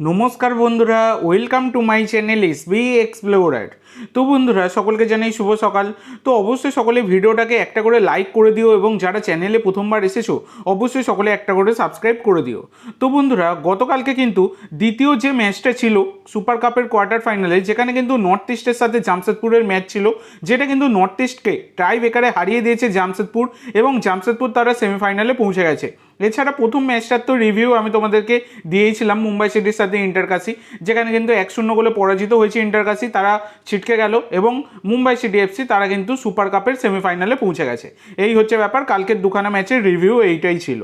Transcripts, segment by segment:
নমস্কার বন্ধুরা welcome to my channel S B explorer তো বন্ধুরা, সকলকে জানাই শুভ সকাল। তো অবশ্যই সকলে ভিডিওটাকে একটা করে লাইক করে দিও এবং যারা চ্যানেলে প্রথমবার এসেছ, অবশ্যই সকলে একটা করে সাবস্ক্রাইব করে দিও। তো বন্ধুরা, গতকালকে কিন্তু দ্বিতীয় যে ম্যাচটা ছিল সুপার কাপের কোয়ার্টার ফাইনালে যেখানে কিন্তু নর্থ ইস্টের সাথে জামশেদপুরের ম্যাচ ছিল, যেটা কিন্তু নর্থ ইস্টকে টাই বেকারে হারিয়ে দিয়েছে জামশেদপুর এবং জামশেদপুর তারা সেমিফাইনালে পৌঁছে গেছে। এছাড়া প্রথম ম্যাচটার তো রিভিউ আমি তোমাদেরকে দিয়েছিলাম মুম্বাই সিটির সাথে ইন্টারকাসি যেখানে কিন্তু এক শূন্য গোলে পরাজিত হয়েছে ইন্টারকাসি তারা ছিটকে গেল এবং মুম্বাই সিটি এফসি তারা কিন্তু সুপার কাপের সেমিফাইনালে পৌঁছে গেছে। এই হচ্ছে ব্যাপার, কালকের দুখানা ম্যাচের রিভিউ এইটাই ছিল।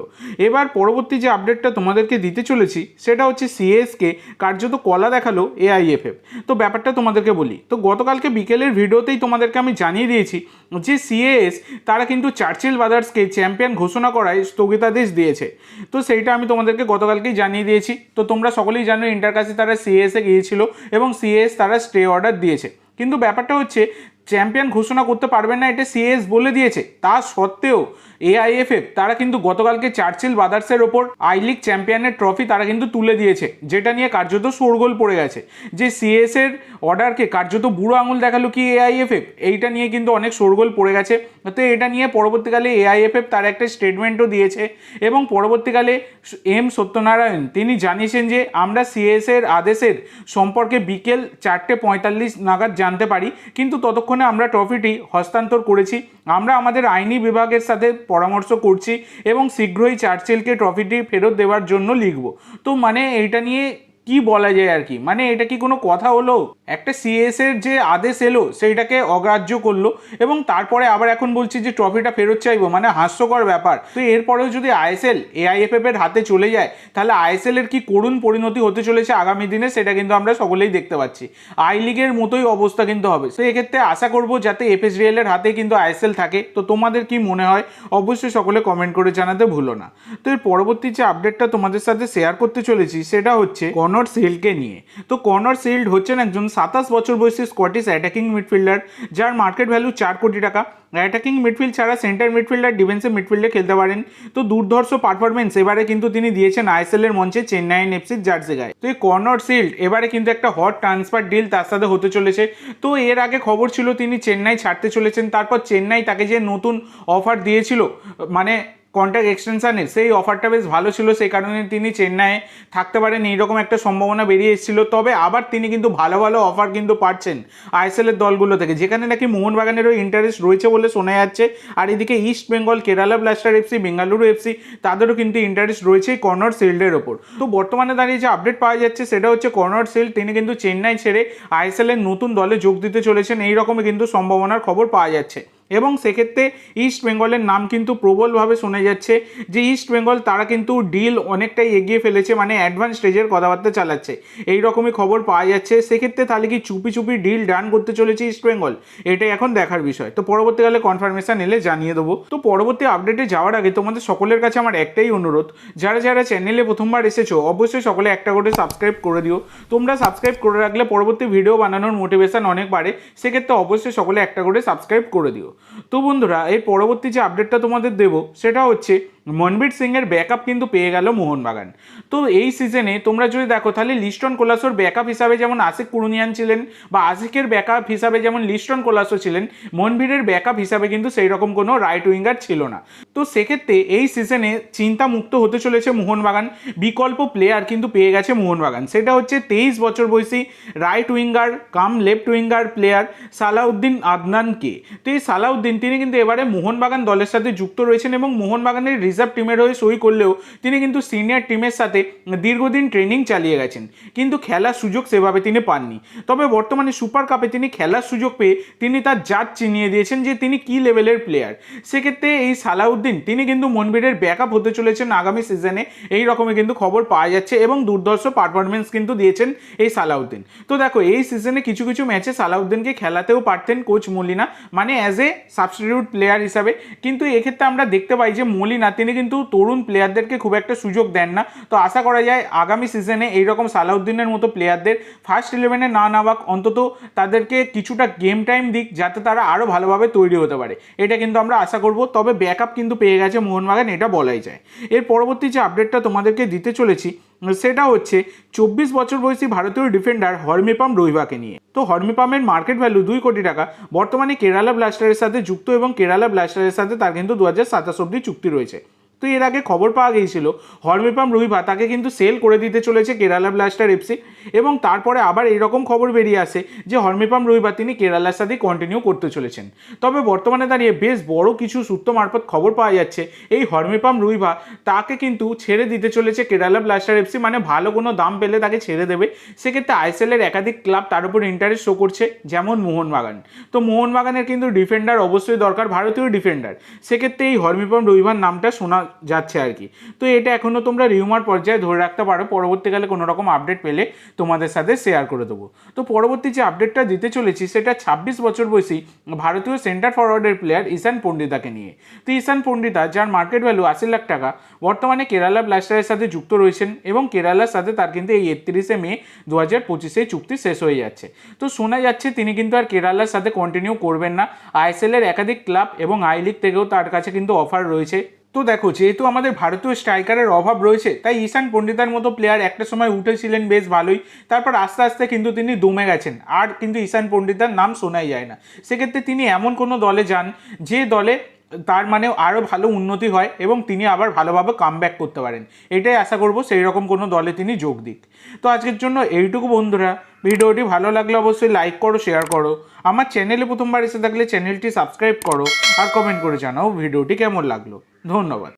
এবার পরবর্তী যে আপডেটটা তোমাদেরকে দিতে চলেছি, সেটা হচ্ছে সিএসকে কার্যত কলা দেখাল এআইএফএফ তো ব্যাপারটা তোমাদেরকে বলি, তো গতকালকে বিকেলের ভিডিওতেই তোমাদেরকে আমি জানিয়ে দিয়েছি যে সিএএস তারা কিন্তু চার্চিল ব্রাদার্সকে চ্যাম্পিয়ন ঘোষণা করায় স্থগিতাদেশ দিয়েছে। তো সেইটা আমি তোমাদেরকে গতকালকেই জানিয়ে দিয়েছি। তো তোমরা সকলেই জানো ইন্টার কাছে তারা সিএসে গিয়েছিল এবং সিএস তারা স্টে অর্ডার দিয়েছে। কিন্তু ব্যাপারটা হচ্ছে, চ্যাম্পিয়ন ঘোষণা করতে পারবেন না এটা সিএস বলে দিয়েছে। তা সত্ত্বেও এআইএফএফ তারা কিন্তু গতকালকে চার্চিল ব্রাদার্সের ওপর আই লিগ চ্যাম্পিয়নের ট্রফি তারা কিন্তু তুলে দিয়েছে, যেটা নিয়ে কার্যত শোরগোল পড়ে গেছে। যে সিএস এর অর্ডারকে কার্যত বুড়ো আঙুল দেখাল কি এআইএফএফ এইটা নিয়ে কিন্তু অনেক শোরগোল পড়ে গেছে। তো এটা নিয়ে পরবর্তীকালে এআইএফএফ তার একটা স্টেটমেন্টও দিয়েছে এবং পরবর্তীকালে এম সত্যনারায়ণ, তিনি জানিয়েছেন যে আমরা সিএস এর আদেশের সম্পর্কে বিকেল চারটে পঁয়তাল্লিশ নাগাদ জানতে পারি, কিন্তু ততক্ষণে আমরা ট্রফিটি হস্তান্তর করেছি। আমরা আমাদের আইনি বিভাগের সাথে পরামর্শ করছি এবং শীঘ্রই চার্চেলকে ট্রফিটি ফেরত দেওয়ার জন্য লিখব। তো মানে এইটা নিয়ে কি বলা যায় আর কি? মানে এটা কি কোনো কথা হলো? একটা সিএস এর যে আদেশ এলো, সেইটাকে অগ্রাহ্য করল এবং তারপরে আবার এখন বলছি যে ট্রফিটা ফেরত চাইব মানে হাস্যকর ব্যাপার। তো এরপরেও যদি আইএসএল এআইএফএফ এর হাতে চলে যায়, তাহলে আইএসএল এর কি করুণ পরিণতি হতে চলেছে আগামী দিনে, সেটা কিন্তু আমরা সকলেই দেখতে পাচ্ছি। আই লিগের মতোই অবস্থা কিন্তু হবে। তো এক্ষেত্রে আশা করব যাতে এফএসডিএল এর হাতে কিন্তু আইএসএল থাকে। তো তোমাদের কি মনে হয়? অবশ্যই সকলে কমেন্ট করে জানাতে ভুলো না। তো এর পরবর্তী যে আপডেটটা তোমাদের সাথে শেয়ার করতে চলেছি, সেটা হচ্ছে কনর সিল্ডকে নিয়ে। তো কনর সিল্ড হচ্ছেন একজন সাতাশ বছর বয়সী স্কটিশ অ্যাটাকিং মিডফিল্ডার, যার মার্কেট ভ্যালু চার কোটি টাকা। অ্যাটাকিং মিডফিল্ড ছাড়া সেন্টার মিডফিল্ডার, ডিফেন্সিভ মিডফিল্ডে খেলতে পারেন। তো দুর্ধর্ষ পারফরমেন্স এবারে কিন্তু তিনি দিয়েছেন আইএসএল এর মঞ্চে চেন্নাইন এফসির জার্সি গায়ে তো এই কর্নর সিল্ড এবারে কিন্তু একটা হট ট্রান্সফার ডিল তার সাথে হতে চলেছে। তো এর আগে খবর ছিল তিনি চেন্নাই ছাড়তে চলেছেন, তারপর চেন্নাই তাকে যে নতুন অফার দিয়েছিল মানে কন্ট্যাক্ট এক্সটেনশানের সেই অফারটা বেশ ভালো ছিল, সেই কারণে তিনি চেন্নাইয়ে থাকতে পারেন এইরকম একটা সম্ভাবনা বেরিয়ে এসেছিল। তবে আবার তিনি কিন্তু ভালো ভালো অফার কিন্তু পাচ্ছেন আইএসএলের দলগুলো থেকে, যেখানে নাকি মোহনবাগানেরও ইন্টারেস্ট রয়েছে বলে শোনা যাচ্ছে। আর এদিকে East Bengal Kerala Blaster FC Bengaluru FC তাদেরও কিন্তু ইন্টারেস্ট রয়েছে কর্নার সিল্ডের ওপর। তো বর্তমানে দাঁড়িয়ে যে আপডেট পাওয়া যাচ্ছে, সেটা হচ্ছে কর্নার সিল্ড তিনি কিন্তু চেন্নাই ছেড়ে আইএসএলের নতুন দলে যোগ দিতে চলেছেন এই রকমই কিন্তু সম্ভাবনার খবর পাওয়া যাচ্ছে। এবং সেক্ষেত্রে ইস্ট বেঙ্গলের নাম কিন্তু প্রবলভাবে শোনা যাচ্ছে যে ইস্ট বেঙ্গল তারা কিন্তু ডিল অনেকটাই এগিয়ে ফেলেছে মানে অ্যাডভান্স স্টেজের কথাবার্তা চালাচ্ছে। এই রকমই খবর পাওয়া যাচ্ছে। সেক্ষেত্রে তাহলে কি চুপি চুপি ডিল ডান করতে চলেছে ইস্ট বেঙ্গল এটাই এখন দেখার বিষয়। তো পরবর্তীকালে কনফার্মেশন এলে জানিয়ে দেবো। তো পরবর্তী আপডেটে যাওয়ার আগে তোমাদের সকলের কাছে আমার একটাই অনুরোধ, যারা যারা চ্যানেলে প্রথমবার এসেছ, অবশ্যই সকলে একটা করে সাবস্ক্রাইব করে দিও। তোমরা সাবস্ক্রাইব করে রাখলে পরবর্তী ভিডিও বানানোর মোটিভেশন অনেক বাড়ে, সেক্ষেত্রে অবশ্যই সকলে একটা করে সাবস্ক্রাইব করে দিও। তো বন্ধুরা এর পরবর্তী যে আপডেটটা তোমাদের দেব সেটা হচ্ছে মনবীর সিংয়ের ব্যাকআপ কিন্তু পেয়ে গেল মোহনবাগান। তো এই সিজনে তোমরা যদি দেখো, তাহলে লিস্টন কোলাসোর ব্যাকআপ হিসাবে যেমন আশিক কুরুনিয়ান ছিলেন বা আশিকের ব্যাকআপ হিসাবে যেমন লিস্টন কোলাসো ছিলেন, মনবীরের ব্যাকআপ হিসাবে কিন্তু সেই রকম কোনো রাইট উইঙ্গার ছিল না। তো সেক্ষেত্রে এই সিজনে চিন্তা মুক্ত হতে চলেছে মোহনবাগান, বিকল্প প্লেয়ার কিন্তু পেয়ে গেছে মোহনবাগান। সেটা হচ্ছে তেইশ বছর বয়সী right winger cum left winger player Salauddin আদনানকে। তো এই সালাউদ্দিন, তিনি কিন্তু এবারে মোহনবাগান দলের সাথে যুক্ত রয়েছেন এবং মোহনবাগানের রিজার্ভ টিমের হয়ে সই করলেও তিনি কিন্তু সিনিয়র টিমের সাথে দীর্ঘদিন ট্রেনিং চালিয়ে গেছেন। কিন্তু খেলার সুযোগ সেভাবে তিনি পাননি। তবে বর্তমানে সুপার কাপে তিনি খেলার সুযোগ পেয়ে তিনি তার জাত চিনিয়ে দিয়েছেন যে তিনি কি লেভেলের প্লেয়ার সেক্ষেত্রে এই সালাউদ্দিন, তিনি কিন্তু মনবীরের ব্যাকআপ হতে চলেছেন আগামী সিজনে এই রকমই কিন্তু খবর পাওয়া যাচ্ছে এবং দুর্ধর্ষ পারফরমেন্স কিন্তু দিয়েছেন এই সালাউদ্দিন। তো দেখো, এই সিজনে কিছু কিছু ম্যাচে সালাউদ্দিনকে খেলাতেও পারতেন কোচ মলিনা মানে অ্যাজ এ সাবস্টিটিউট প্লেয়ার হিসাবে। কিন্তু এক্ষেত্রে আমরা দেখতে পাই যে মলিনা তিনি কিন্তু তরুণ প্লেয়ারদেরকে খুব একটা সুযোগ দেন না। তো আশা করা যায় আগামী সিজনে এইরকম সালাউদ্দিনের মতো প্লেয়ারদের ফার্স্ট ইলেভেনে না নামাক অন্তত তাদেরকে কিছুটা গেম টাইম দিক, যাতে তারা আরও ভালোভাবে তৈরি হতে পারে। এটা কিন্তু আমরা আশা করব, তবে ব্যাকআপ কিন্তু পেয়ে গেছে মোহনবাগান, এটা বলাই যায়। এর পরবর্তী যে আপডেটটা তোমাদেরকে দিতে চলেছি, সেটা হচ্ছে চব্বিশ বছর বয়সী ভারতীয় ডিফেন্ডার হরমিপাম রহিবাকে নিয়ে। তো হরমিপামের মার্কেট ভ্যালু দুই কোটি টাকা, বর্তমানে কেরালা ব্লাস্টারের সাথে যুক্ত এবং কেরালা ব্লাস্টারের সাথে তার কিন্তু দু হাজার সাতাশ অব্দি চুক্তি রয়েছে। তো এর আগে খবর পাওয়া গিয়েছিল, হরমিপাম রুহিভা তাকে কিন্তু সেল করে দিতে চলেছে কেরালা ব্লাস্টার এফসি এবং তারপরে আবার এইরকম খবর বেরিয়ে আসে যে হরমিপাম রুহিভা তিনি কেরালার সাথেই কন্টিনিউ করতে চলেছেন। তবে বর্তমানে দাঁড়িয়ে বেশ বড় কিছু সূত্র মারফত খবর পাওয়া যাচ্ছে, এই হরমিপাম রুহিভা তাকে কিন্তু ছেড়ে দিতে চলেছে কেরালা ব্লাস্টার এফসি মানে ভালো কোনো দাম পেলে তাকে ছেড়ে দেবে। সেক্ষেত্রে আইএসএলের একাধিক ক্লাব তার উপর ইন্টারেস্ট শো করছে, যেমন মোহনবাগান। তো মোহনবাগানের কিন্তু ডিফেন্ডার অবশ্যই দরকার, ভারতীয় ডিফেন্ডার সেক্ষেত্রে এই হরমিপাম রবিবার নামটা শোনা যাচ্ছে আর কি। তো এটা এখনও তোমরা রিউমার পর্যায়ে ধরে রাখতে পারো। পরবর্তীকালে কোনো রকম আপডেট পেলে তোমাদের সাথে শেয়ার করে দেবো। তো পরবর্তী যে আপডেটটা দিতে চলেছি, সেটা ছাব্বিশ বছর বয়সী ভারতীয় সেন্টার ফরওয়ার্ডের প্লেয়ার ঈশান পণ্ডিতাকে নিয়ে। তো ঈশান পণ্ডিতা, যার মার্কেট ভ্যালু আশি লাখ টাকা, বর্তমানে কেরালা ব্লাস্টারের সাথে যুক্ত রয়েছেন এবং কেরালার সাথে তার কিন্তু এই একত্রিশে মে দু হাজার পঁচিশে চুক্তি শেষ হয়ে যাচ্ছে। তো শোনা যাচ্ছে তিনি কিন্তু আর কেরালার সাথে কন্টিনিউ করবেন না। আইএসএল এর একাধিক ক্লাব এবং আই লিগ থেকেও তার কাছে কিন্তু অফার রয়েছে। তো দেখো, যেহেতু আমাদের ভারতীয় স্ট্রাইকারের অভাব রয়েছে, তাই ঈশান পণ্ডিতার মতো প্লেয়ার একটা সময় উঠেছিলেন বেশ ভালোই, তারপর আস্তে আস্তে কিন্তু তিনি দমে গেছেন, আর কিন্তু ঈশান পণ্ডিতার নাম শোনাই যায় না। সেক্ষেত্রে তিনি এমন কোনো দলে যান, যে দলে তার মানে আরও ভালো উন্নতি হয় এবং তিনি আবার ভালোভাবে কাম করতে পারেন। এটাই আশা করব সেই রকম কোনো দলে তিনি যোগ দিক। তো আজকের জন্য এইটুকু বন্ধুরা। ভিডিওটি ভালো লাগলে অবশ্যই লাইক করো শেয়ার করো। আমার চ্যানেলে প্রথমবার এসে থাকলে চ্যানেলটি সাবস্ক্রাইব করো আর কমেন্ট করে জানাও ভিডিওটি কেমন লাগল। ধন্যবাদ।